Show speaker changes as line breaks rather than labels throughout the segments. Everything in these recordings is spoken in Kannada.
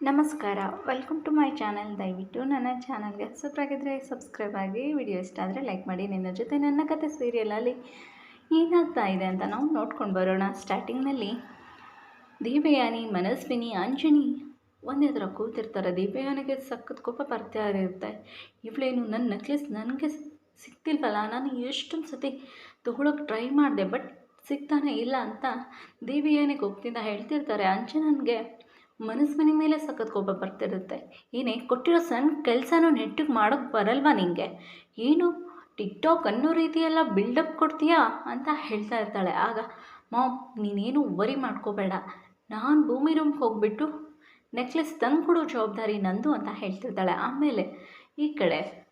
ನಮಸ್ಕಾರ. ವೆಲ್ಕಮ್ ಟು ಮೈ ಚಾನಲ್ ದಯವಿಟ್ಟು ನನ್ನ ಚಾನಲ್ಗೆ ಹೊಸಬ್ರಾಗಿದ್ದರೆ ಸಬ್ಸ್ಕ್ರೈಬ್ ಆಗಿ ವಿಡಿಯೋ ಇಷ್ಟ ಆದರೆ ಲೈಕ್ ಮಾಡಿ, ನಿನ್ನ ಜೊತೆ ನನ್ನ ಕತೆ ಸೀರಿಯಲಲ್ಲಿ ಏನಾಗ್ತಾ ಇದೆ ಅಂತ ನಾವು ನೋಡ್ಕೊಂಡು ಬರೋಣ. ಸ್ಟಾರ್ಟಿಂಗ್ನಲ್ಲಿ ದೀಪಯಾನಿ ಮನಸ್ವಿನಿ, ಅಂಜನಿ ಒಂದೇ ಥರ ಕೂತಿರ್ತಾರೆ. ದೀಪಯಾನಿಗೆ ಸಖತ್ ಕೋಪ ಬರ್ತಾ ಇರುತ್ತೆ. ಇವಳೇನು ನನ್ನ ನೆಕ್ಲೆಸ್ ನನಗೆ ಸಿಗ್ತಿಲ್ವಲ್ಲ ನಾನು ಎಷ್ಟೊಂದು ಸತಿ ತಗೊಳಕ್ಕೆ ಟ್ರೈ ಮಾಡಿದೆ ಬಟ್ ಸಿಗ್ತಾನೆ ಇಲ್ಲ ಅಂತ ದೇವಿಯಾನಿಗೆ ಹೋಗ್ತಿಂದ ಹೇಳ್ತಿರ್ತಾರೆ. ಅಂಜನನ್ಗೆ ಮನಸ್ವಿನಿ ಮೇಲೆ ಸಖತ್ ಕೋಪ ಬರ್ತಿರುತ್ತೆ. ಏನೇ, ಕೊಟ್ಟಿರೋ ಸಣ್ಣ ಕೆಲಸನೂ ನೆಟ್ಟಿಗೆ ಮಾಡೋಕ್ಕೆ ಬರಲ್ವಾ ನಿಂಗೆ? ಏನು, ಟಿಕ್ಟಾಕ್ ಅನ್ನೋ ರೀತಿಯೆಲ್ಲ ಬಿಲ್ಡಪ್ ಕೊಡ್ತೀಯಾ ಅಂತ ಹೇಳ್ತಾ ಇರ್ತಾಳೆ. ಆಗ, ಮಾಮ್, ನೀನೇನು ವರಿ ಮಾಡ್ಕೋಬೇಡ. ನಾನು ಭೂಮಿ ರೂಮ್ಗೆ ಹೋಗ್ಬಿಟ್ಟು ನೆಕ್ಲೆಸ್ ತಂದು ಕೊಡೋ ಜವಾಬ್ದಾರಿ ನಂದು ಅಂತ ಹೇಳ್ತಿರ್ತಾಳೆ. ಆಮೇಲೆ ಈ ಕಡೆ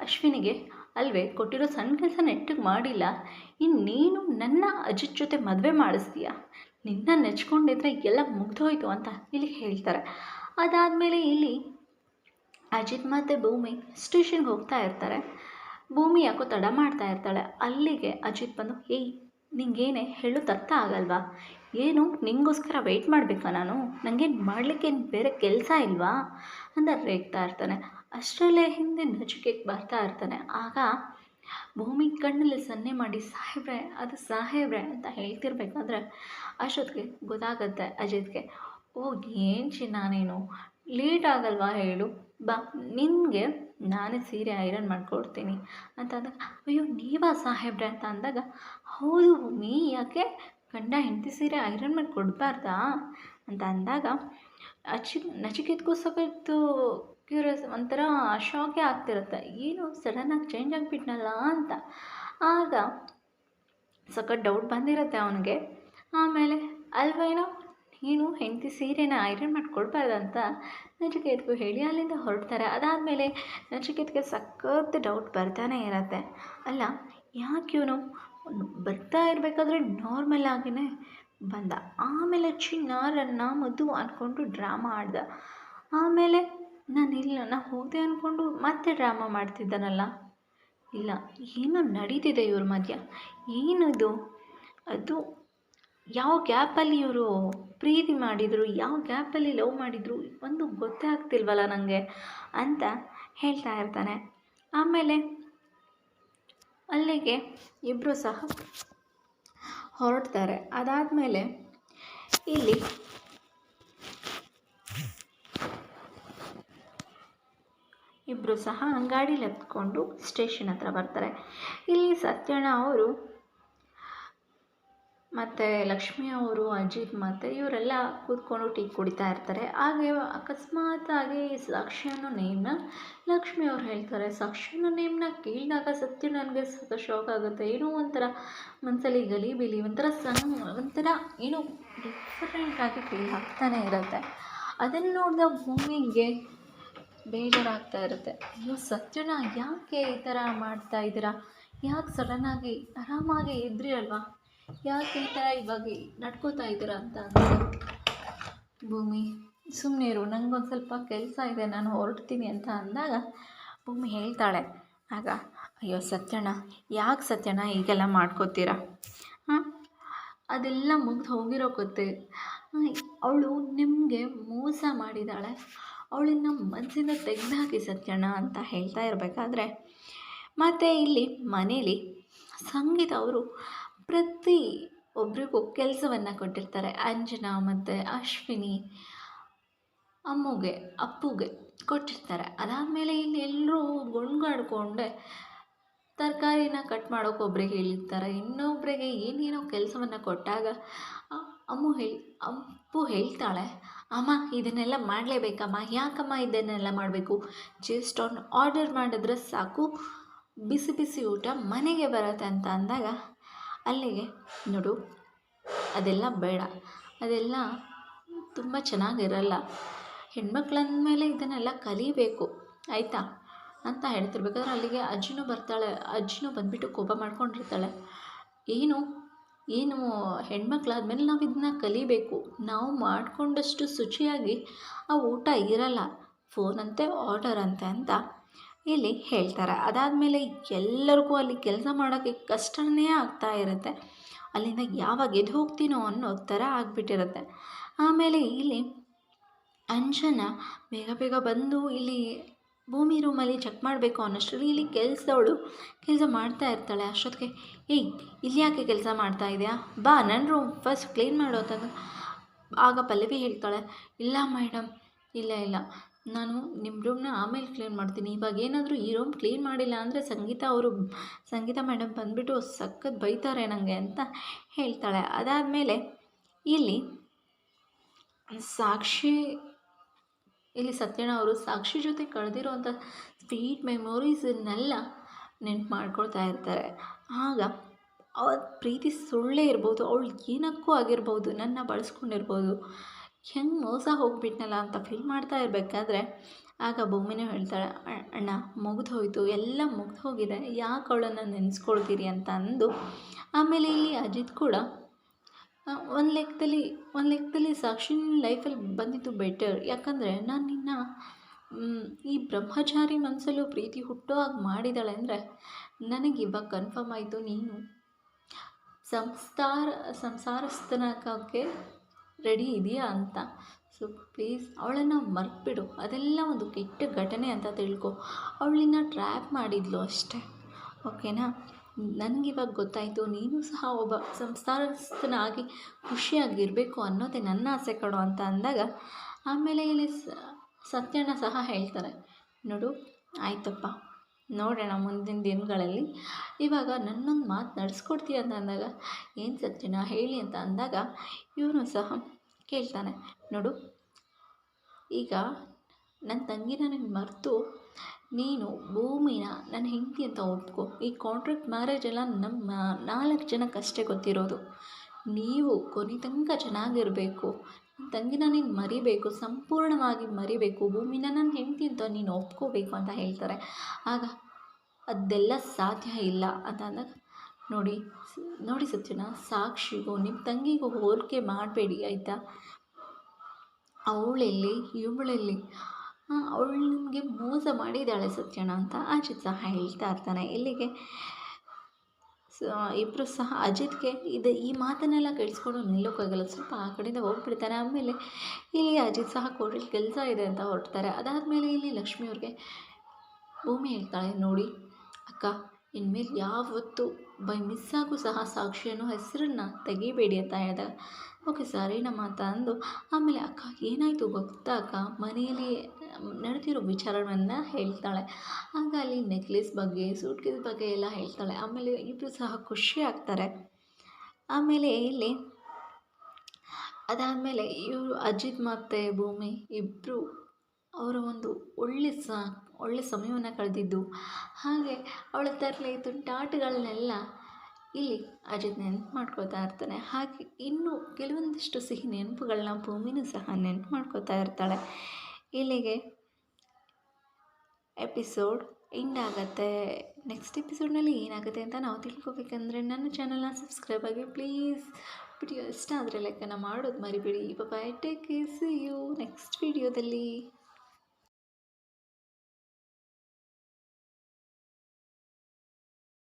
ಅಶ್ವಿನಿಗೆ, ಅಲ್ವೇ, ಕೊಟ್ಟಿರೋ ಸಣ್ಣ ಕೆಲಸ ನೆಟ್ಟಿಗೆ ಮಾಡಿಲ್ಲ. ಇನ್ನೇನು ನೀನು ನನ್ನ ಅಜಿತ್ ಜೊತೆ ಮದುವೆ ಮಾಡಿಸ್ತೀಯ? ನಿನ್ನ ನೆಚ್ಕೊಂಡಿದ್ರೆ ಎಲ್ಲ ಮುಗ್ದೋಯ್ತು ಅಂತ ಇಲ್ಲಿ ಹೇಳ್ತಾರೆ. ಅದಾದಮೇಲೆ ಇಲ್ಲಿ ಅಜಿತ್ ಮತ್ತು ಭೂಮಿ ಸ್ಟೇಷನ್ಗೆ ಹೋಗ್ತಾ ಇರ್ತಾರೆ. ಭೂಮಿ ಯಾಕೋ ತಡ ಮಾಡ್ತಾ ಇರ್ತಾಳೆ. ಅಲ್ಲಿಗೆ ಅಜಿತ್ ಬಂದು, ಏಯ್, ನಿಂಗೇನೆ ಹೇಳೋದು ಅರ್ಥ ಆಗಲ್ವಾ? ಏನು, ನಿಂಗೋಸ್ಕರ ವೆಯ್ಟ್ ಮಾಡಬೇಕಾ ನಾನು? ನನಗೇನು ಮಾಡಲಿಕ್ಕೇನು ಬೇರೆ ಕೆಲಸ ಇಲ್ವಾ? ಅಂತ ರೇಗ್ತಾ ಇರ್ತಾನೆ. ಅಷ್ಟರಲ್ಲೇ ಹಿಂದೆ ನಚಿಕೆಗೆ ಬರ್ತಾ ಇರ್ತಾನೆ. ಆಗ ಭೂಮಿ ಕಣ್ಣಲ್ಲಿ ಸನ್ನೆ ಮಾಡಿ ಸಾಹೇಬ್ರೆ, ಅದು ಸಾಹೇಬ್ರೆ ಅಂತ ಹೇಳ್ತಿರ್ಬೇಕಾದ್ರೆ ಅಶೋತ್ಗೆ ಗೊತ್ತಾಗತ್ತೆ ಅಜಿತ್ಗೆ, ಓ, ಏನ್ ಚಿನ್ನ ನೀನು? ಲೇಟ್ ಆಗಲ್ವಾ ಹೇಳು? ಬಾ, ನಿನಗೆ ನಾನೇ ಸೀರೆ ಐರನ್ ಮಾಡಿಕೊಡ್ತೀನಿ ಅಂತ ಅಂದಾಗ, ಅಯ್ಯೋ, ನೀವಾ ಸಾಹೇಬ್ರೆ ಅಂತ ಅಂದಾಗ, ಹೌದು ಭೂಮಿ, ಯಾಕೆ ಗಂಡ ಹೆಂಡತಿ ಸೀರೆ ಐರನ್ ಮಾಡಿ ಕೊಡಬಾರ್ದಾ ಅಂತ ಅಂದಾಗ, ಅಚಿ ನಚಿಕೆತ್ಗೂ ಕ್ಯೂರಿಯಸ್ ಒಂಥರ ಶಾಕೇ ಆಗ್ತಿರುತ್ತೆ. ಏನು ಸಡನ್ನಾಗಿ ಚೇಂಜ್ ಆಗಿಬಿಟ್ನಲ್ಲ ಅಂತ. ಆಗ ಸಖತ್ ಡೌಟ್ ಬಂದಿರುತ್ತೆ ಅವನಿಗೆ. ಆಮೇಲೆ ಅಲ್ವೇನೋ ನೀನು ಹೆಂಡತಿ ಸೀರೆನ ಐರನ್ ಮಾಡಿಕೊಡ್ಬಾರ್ದಂತ ನಚಿಕೇತ್ಗೂ ಹೇಳಿ ಅಲ್ಲಿಂದ ಹೊರಡ್ತಾರೆ. ಅದಾದಮೇಲೆ ನಚಿಕೇತ್ಗೆ ಸಖತ್ ಡೌಟ್ ಬರ್ತಾನೆ ಇರತ್ತೆ. ಅಲ್ಲ, ಯಾಕೆ ಇವನು ಬರ್ತಾ ಇರಬೇಕಾದ್ರೆ ನಾರ್ಮಲ್ ಆಗಿನೇ ಬಂದ. ಆಮೇಲೆ ಚಿನ್ನ, ರನ್ನ ಮಧು ಅಂದ್ಕೊಂಡು ಡ್ರಾಮಾ ಆಡ್ದ. ಆಮೇಲೆ ನಾನು ಇಲ್ಲ ನಾ ಹೋದೆ ಅಂದ್ಕೊಂಡು ಮತ್ತೆ ಡ್ರಾಮಾ ಮಾಡ್ತಿದ್ದಾನಲ್ಲ. ಇಲ್ಲ, ಏನೋ ನಡೀತಿದೆ ಇವ್ರ ಮಧ್ಯ. ಏನದು? ಅದು ಯಾವ ಗ್ಯಾಪಲ್ಲಿ ಇವರು ಪ್ರೀತಿ ಮಾಡಿದರು, ಯಾವ ಗ್ಯಾಪಲ್ಲಿ ಲವ್ ಮಾಡಿದರು, ಒಂದು ಗೊತ್ತೇ ಆಗ್ತಿಲ್ವಲ್ಲ ನನಗೆ ಅಂತ ಹೇಳ್ತಾ ಇರ್ತಾನೆ. ಆಮೇಲೆ ಅಲ್ಲಿಗೆ ಇಬ್ಬರು ಸಹ ಹೊರಡ್ತಾರೆ. ಅದಾದಮೇಲೆ ಇಲ್ಲಿ ಇಬ್ಬರು ಸಹ ಗಾಡೀಲಿ ಹತ್ಕೊಂಡು ಸ್ಟೇಷನ್ ಹತ್ರ ಬರ್ತಾರೆ. ಇಲ್ಲಿ ಸತ್ಯಣ್ಣ ಅವರು ಮತ್ತು ಲಕ್ಷ್ಮಿ ಅವರು, ಅಜಿತ್ ಮತ್ತು ಇವರೆಲ್ಲ ಕೂತ್ಕೊಂಡು ಟೀ ಕುಡಿತಾ ಇರ್ತಾರೆ. ಹಾಗೆ ಅಕಸ್ಮಾತಾಗಿ ಸಾಕ್ಷಿ ಅನ್ನೋ ನೇಮ್ನ ಲಕ್ಷ್ಮಿ ಅವ್ರು ಹೇಳ್ತಾರೆ ಸಾಕ್ಷಿ ಅನ್ನೋ ನೇಮ್ನ ಕೇಳಿದಾಗ ಸತ್ಯ ನನಗೆ ಸ್ವಲ್ಪ ಶಾಕ್ ಆಗುತ್ತೆ. ಏನೋ ಒಂಥರ ಮನಸ್ಸಲ್ಲಿ ಗಲಿಬಿಲಿ ಒಂಥರ ಸಣ್ಣ, ಒಂಥರ ಏನೋ ಡಿಫ್ರೆಂಟಾಗಿ ಫೀಲ್ ಆಗ್ತಾನೆ ಇರುತ್ತೆ. ಅದನ್ನು ನೋಡಿದ ಭೂಮಿಗೆ ಬೇಜಾರಾಗ್ತಾ ಇರುತ್ತೆ. ಅಯ್ಯೋ ಸತ್ಯನ ಯಾಕೆ ಈ ಥರ ಮಾಡ್ತಾ ಇದ್ದೀರಾ? ಯಾಕೆ ಸಡನ್ನಾಗಿ ಆರಾಮಾಗಿ ಇದ್ರಿ ಅಲ್ವಾ? ಯಾಕೆ ಈ ಥರ ಇವಾಗ ನಡ್ಕೋತಾ ಇದ್ದೀರಾ ಅಂತ ಅಂದರೆ ಭೂಮಿ ಸುಮ್ಮನೆ ಇರು ನನಗೊಂದು ಸ್ವಲ್ಪ ಕೆಲಸ ಇದೆ, ನಾನು ಹೊರಡ್ತೀನಿ ಅಂತ ಅಂದಾಗ ಭೂಮಿ ಹೇಳ್ತಾಳೆ. ಆಗ, ಅಯ್ಯೋ, ಸತ್ಯಣ್ಣ, ಯಾಕೆ ಸತ್ಯಣ್ಣ ಈಗೆಲ್ಲ ಮಾಡ್ಕೋತೀರಾ? ಹಾಂ, ಅದೆಲ್ಲ ಮುಗ್ದು ಹೋಗಿರೋ ಗೊತ್ತೇ. ಅವಳು ನಿಮಗೆ ಮೋಸ ಮಾಡಿದ್ದಾಳೆ ಅವಳನ್ನ ಮನಸ್ಸಿಂದ ತೆಗೆದಾಕಿ ಸತ್ಯಣ್ಣ ಅಂತ ಹೇಳ್ತಾ ಇರಬೇಕಾದ್ರೆ, ಮತ್ತು ಇಲ್ಲಿ ಮನೇಲಿ ಸಂಗೀತ ಅವರು ಪ್ರತಿ ಒಬ್ರಿಗೂ ಕೆಲಸವನ್ನು ಕೊಟ್ಟಿರ್ತಾರೆ. ಅಂಜನಾ ಮತ್ತು ಅಶ್ವಿನಿ, ಅಮ್ಮುಗೆ, ಅಪ್ಪುಗೆ ಕೊಟ್ಟಿರ್ತಾರೆ. ಅದಾದಮೇಲೆ ಇಲ್ಲಿ ಎಲ್ಲರೂ ಗುಣ್ಗಾಡ್ಕೊಂಡೆ ತರಕಾರಿನ ಕಟ್ ಮಾಡೋಕೆ ಒಬ್ರಿಗೆ ಹೇಳಿರ್ತಾರೆ. ಇನ್ನೊಬ್ಬರಿಗೆ ಏನೇನೋ ಕೆಲಸವನ್ನು ಕೊಟ್ಟಾಗ ಅಮ್ಮು ಹೇಳಿ, ಅಪ್ಪು ಹೇಳ್ತಾಳೆ. ಅಮ್ಮ, ಇದನ್ನೆಲ್ಲ ಮಾಡಲೇಬೇಕಮ್ಮ. ಯಾಕಮ್ಮ ಇದನ್ನೆಲ್ಲ ಮಾಡಬೇಕು? ಜಸ್ಟ್ ಆನ್ ಆರ್ಡರ್ ಮಾಡಿದ್ರೆ ಸಾಕು. ಬಿಸಿ ಬಿಸಿ ಊಟ ಮನೆಗೆ ಬರುತ್ತೆ ಅಂತ ಅಂದಾಗ ಅಲ್ಲಿಗೆ ನೋಡು, ಅದೆಲ್ಲ ಬೇಡ. ಅದೆಲ್ಲ ತುಂಬ ಚೆನ್ನಾಗಿರಲ್ಲ. ಹೆಣ್ಮಕ್ಳಂದಮೇಲೆ ಇದನ್ನೆಲ್ಲ ಕಲಿಬೇಕು, ಆಯಿತಾ? ಅಂತ ಹೇಳ್ತಿರ್ಬೇಕಾದ್ರೆ ಅಲ್ಲಿಗೆ ಅಜ್ಜಿನೂ ಬರ್ತಾಳೆ. ಅಜ್ಜಿನೂ ಬಂದುಬಿಟ್ಟು ಕೋಪ ಮಾಡ್ಕೊಂಡಿರ್ತಾಳೆ. ಏನು? ಏನು, ಹೆಣ್ಮಕ್ಳಾದ್ಮೇಲೆ ನಾವು ಇದನ್ನ ಕಲಿಬೇಕು. ನಾವು ಮಾಡಿಕೊಂಡಷ್ಟು ಶುಚಿಯಾಗಿ ಆ ಊಟ ಇರಲ್ಲ. ಫೋನಂತೆ ಆರ್ಡರ್ ಅಂತೆ ಅಂತ ಇಲ್ಲಿ ಹೇಳ್ತಾರೆ. ಅದಾದಮೇಲೆ ಎಲ್ಲರಿಗೂ ಅಲ್ಲಿ ಕೆಲಸ ಮಾಡೋಕ್ಕೆ ಕಷ್ಟನೇ ಆಗ್ತಾ ಇರುತ್ತೆ. ಅಲ್ಲಿಂದ ಯಾವಾಗ ಎದ್ದು ಹೋಗ್ತೀನೋ ಅನ್ನೋ ಥರ ಆಗಿಬಿಟ್ಟಿರುತ್ತೆ. ಆಮೇಲೆ ಇಲ್ಲಿ ಅಂಜನ ಬೇಗ ಬೇಗ ಬಂದು ಇಲ್ಲಿ ಭೂಮಿ ರೂಮಲ್ಲಿ ಚೆಕ್ ಮಾಡಬೇಕು ಅನ್ನೋಷ್ಟರಲ್ಲಿ ಇಲ್ಲಿ ಕೆಲಸದವಳು ಕೆಲಸ ಮಾಡ್ತಾ ಇರ್ತಾಳೆ ಅಷ್ಟೊತ್ತಿಗೆ. ಏಯ್, ಇಲ್ಲಿ ಯಾಕೆ ಕೆಲಸ ಮಾಡ್ತಾ ಇದೆಯಾ? ಬಾ ನನ್ನ ರೂಮ್ ಫಸ್ಟ್ ಕ್ಲೀನ್ ಮಾಡು ಅಂತಂದು ಆಗ ಪಲ್ಲವಿ ಹೇಳ್ತಾಳೆ, ಇಲ್ಲ ಮೇಡಮ್ ಇಲ್ಲ ಇಲ್ಲ. ನಾನು ನಿಮ್ಮ ರೂಮ್ನ ಆಮೇಲೆ ಕ್ಲೀನ್ ಮಾಡ್ತೀನಿ. ಇವಾಗ ಏನಾದರೂ ಈ ರೂಮ್ ಕ್ಲೀನ್ ಮಾಡಿಲ್ಲ ಅಂದರೆ ಸಂಗೀತ ಅವರು, ಸಂಗೀತ ಮೇಡಮ್ ಬಂದುಬಿಟ್ಟು ಸಖತ್ ಬೈತಾರೆ ನನಗೆ ಅಂತ ಹೇಳ್ತಾಳೆ. ಅದಾದಮೇಲೆ ಇಲ್ಲಿ ಸಾಕ್ಷಿ ಇಲ್ಲಿ ಸತ್ಯಣ್ಣ ಅವರು ಸಾಕ್ಷಿ ಜೊತೆ ಕಳೆದಿರುವಂಥ ಸ್ವೀಟ್ ಮೆಮೊರೀಸನ್ನೆಲ್ಲ ನೆನ್ಪು ಮಾಡ್ಕೊಳ್ತಾ ಇರ್ತಾರೆ. ಆಗ ಅವಳ ಪ್ರೀತಿ ಸುಳ್ಳೇ ಇರ್ಬೋದು, ಅವಳು ಏನಕ್ಕೂ ಆಗಿರ್ಬೋದು, ನನ್ನ ಬಳಸ್ಕೊಂಡಿರ್ಬೋದು, ಹೆಂಗೆ ಮೋಸ ಹೋಗ್ಬಿಟ್ನಲ್ಲ ಅಂತ ಫೀಲ್ ಮಾಡ್ತಾ ಇರಬೇಕಾದ್ರೆ ಆಗ ಭೂಮಿನೇ ಹೇಳ್ತಾಳೆ ಅಣ್ಣ, ಮುಗ್ದು ಹೋಯಿತು, ಎಲ್ಲ ಮುಗ್ದು ಹೋಗಿದೆ, ಯಾಕೆ ಅವಳನ್ನು ನೆನೆಸ್ಕೊಳ್ತೀರಿ? ಅಂತ ಅಂದು ಆಮೇಲೆ ಇಲ್ಲಿ ಅಜಿತ್ ಕೂಡ ಒಂದು ಲೆಕ್ಕದಲ್ಲಿ ಒಂದು ಲೆಕ್ಕದಲ್ಲಿ ಸಾಕ್ಷಿನ ಲೈಫಲ್ಲಿ ಬಂದಿದ್ದು ಬೆಟರ್ ಯಾಕಂದರೆ ನಾನು ನಿನ್ನ ಈ ಬ್ರಹ್ಮಚಾರಿ ಮನಸ್ಸಲ್ಲೂ ಪ್ರೀತಿ ಹುಟ್ಟೋ ಹಾಗೆ ಮಾಡಿದಾಳೆ ಅಂದರೆ ನನಗೆ ಇವಾಗ ಕನ್ಫರ್ಮ್ ಆಯಿತು ನೀನು ಸಂಸಾರ ಸಂಸಾರಸ್ಥನಕ್ಕೆ ರೆಡಿ ಇದೆಯಾ ಅಂತ. ಸೊ ಪ್ಲೀಸ್ ಅವಳನ್ನು ಮರ್ತ್ಬಿಡು. ಅದೆಲ್ಲ ಒಂದು ಕೆಟ್ಟ ಘಟನೆ ಅಂತ ತಿಳ್ಕೊ. ಅವಳನ್ನ ಟ್ರ್ಯಾಪ್ ಮಾಡಿದ್ಲು ಅಷ್ಟೇ. ಓಕೆನಾ ನನಗಿವಾಗ ಗೊತ್ತಾಯಿತು, ನೀನು ಸಹ ಒಬ್ಬ ಸಂಸಾರಸ್ಥನಾಗಿ ಖುಷಿಯಾಗಿರಬೇಕು ಅನ್ನೋದೇ ನನ್ನ ಆಸೆ ಕಣೋ ಅಂತ ಅಂದಾಗ, ಆಮೇಲೆ ಇಲ್ಲಿ ಸತ್ಯಣ್ಣ ಸಹ ಹೇಳ್ತಾರೆ, ನೋಡು, ಆಯ್ತಪ್ಪ, ನೋಡೋಣ ಮುಂದಿನ ದಿನಗಳಲ್ಲಿ. ಇವಾಗ ನನ್ನೊಂದು ಮಾತು ನಡೆಸ್ಕೊಡ್ತೀಯ ಅಂತ ಅಂದಾಗ, ಏನು ಸತ್ಯಣ್ಣ, ಹೇಳಿ ಅಂತ ಅಂದಾಗ, ಇವನು ಸಹ ಕೇಳ್ತಾನೆ, ನೋಡು, ಈಗ ನನ್ನ ತಂಗಿನ ನನಗೆ ಮರೆತು ನೀನು ಭೂಮಿನ ನನ್ನ ಹೆಂಡತಿ ಅಂತ ಒಪ್ಕೊ. ಈ ಕಾಂಟ್ರಾಕ್ಟ್ ಮ್ಯಾರೇಜ್ ಎಲ್ಲ ನಮ್ಮ ನಾಲ್ಕು ಜನಕ್ಕಷ್ಟೇ ಗೊತ್ತಿರೋದು. ನೀವು ಕೊನೆ ತನಕ ಚೆನ್ನಾಗಿರಬೇಕು. ತಂಗಿನ ನೀನು ಮರಿಬೇಕು, ಸಂಪೂರ್ಣವಾಗಿ ಮರಿಬೇಕು. ಭೂಮಿನ ನನ್ನ ಹೆಂಡತಿ ಅಂತ ನೀನು ಒಪ್ಕೋಬೇಕು ಅಂತ ಹೇಳ್ತಾರೆ. ಆಗ ಅದೆಲ್ಲ ಸಾಧ್ಯ ಇಲ್ಲ ಅಂತ ಅಂದಾಗ, ನೋಡಿ ನೋಡಿ ಸತ್ಯನ ಸಾಕ್ಷಿಗೂ ನಿಮ್ಮ ತಂಗಿಗೂ ಹೋಲಿಕೆ ಮಾಡಬೇಡಿ, ಆಯಿತಾ? ಅವಳೆಲ್ಲಿ, ಇವಳೆಲ್ಲಿ ಅವಳು ನಿಮಗೆ ಮೋಸ ಮಾಡಿದ್ದಾಳೆ ಸತ್ಯಣ್ಣ ಅಂತ ಅಜಿತ್ ಸಹ ಹೇಳ್ತಾ ಇರ್ತಾನೆ ಇಲ್ಲಿಗೆ. ಇಬ್ಬರು ಸಹ ಅಜಿತ್ಗೆ ಇದು ಈ ಮಾತನ್ನೆಲ್ಲ ಕೇಳಿಸ್ಕೊಂಡು ನಿಲ್ಲೋಕ್ಕಾಗಲ್ಲ ಸ್ವಲ್ಪ ಆ ಕಡೆಯಿಂದ ಹೋಗ್ಬಿಡ್ತಾನೆ. ಆಮೇಲೆ ಇಲ್ಲಿ ಅಜಿತ್ ಸಹ ಕೋರ್ಟಲ್ಲಿ ಕೆಲಸ ಇದೆ ಅಂತ ಹೊರಡ್ತಾರೆ. ಅದಾದಮೇಲೆ ಇಲ್ಲಿ ಲಕ್ಷ್ಮಿ ಅವ್ರಿಗೆ ಭೂಮಿ ಹೇಳ್ತಾಳೆ, ನೋಡಿ ಅಕ್ಕ, ಇನ್ಮೇಲೆ ಯಾವತ್ತೂ ಬೈ ಮಿಸ್ಸಾಗೂ ಸಹ ಸಾಕ್ಷಿಯನ್ನು ಹೆಸರನ್ನು ತೆಗಿಬೇಡಿ ಅಂತ ಹೇಳಿದಾಗ ಓಕೆ ಸರಿನಮ್ಮ ಅಂತ ಅಂದು ಆಮೇಲೆ ಅಕ್ಕ, ಏನಾಯಿತು ಗೊತ್ತಾ ಅಕ್ಕ? ಮನೆಯಲ್ಲಿ ನಡೆದಿರೋ ವಿಚಾರವನ್ನು ಹೇಳ್ತಾಳೆ. ಆಗ ಅಲ್ಲಿ ನೆಕ್ಲೆಸ್ ಬಗ್ಗೆ, ಸೂಟ್ಕೇಸ್ ಬಗ್ಗೆ ಎಲ್ಲ ಹೇಳ್ತಾಳೆ. ಆಮೇಲೆ ಇಬ್ಬರು ಸಹ ಖುಷಿ ಆಗ್ತಾರೆ. ಆಮೇಲೆ ಇಲ್ಲಿ ಅದಾದಮೇಲೆ ಇವರು ಅಜಿತ್ ಮತ್ತು ಭೂಮಿ ಇಬ್ಬರು ಅವರ ಒಂದು ಒಳ್ಳೆ ಸ, ಒಳ್ಳೆ ಸಮಯವನ್ನು ಕಳೆದಿದ್ದು. ಹಾಗೆ ಅವಳ ತರಲೆ ತುಂಟಾಟಗಳನ್ನೆಲ್ಲ ಇಲ್ಲಿ ಅಜಿತ್ ನೆನಪು ಮಾಡ್ಕೋತಾ ಇರ್ತಾನೆ. ಹಾಗೆ ಇನ್ನೂ ಕೆಲವೊಂದಿಷ್ಟು ಸಿಹಿ ನೆನಪುಗಳನ್ನ ಭೂಮಿನೂ ಸಹ ನೆನಪು ಮಾಡ್ಕೋತಾ ಇರ್ತಾಳೆ. ಇಲ್ಲಿಗೆ ಎಪಿಸೋಡ್ ಎಂಡ್ ಆಗುತ್ತೆ. ನೆಕ್ಸ್ಟ್ ಎಪಿಸೋಡ್ನಲ್ಲಿ ಏನಾಗುತ್ತೆ ಅಂತ ನಾವು ತಿಳ್ಕೊಬೇಕಂದ್ರೆ ನನ್ನ ಚಾನಲ್ನ ಸಬ್ಸ್ಕ್ರೈಬ್ ಆಗಿ ಪ್ಲೀಸ್ ವಿಡಿಯೋ ಇಷ್ಟ ಆದರೆ ಲೆಕ್ಕನ ಮಾಡೋದು ಮರಿಬೇಡಿ. Bye take see you next ವಿಡಿಯೋದಲ್ಲಿ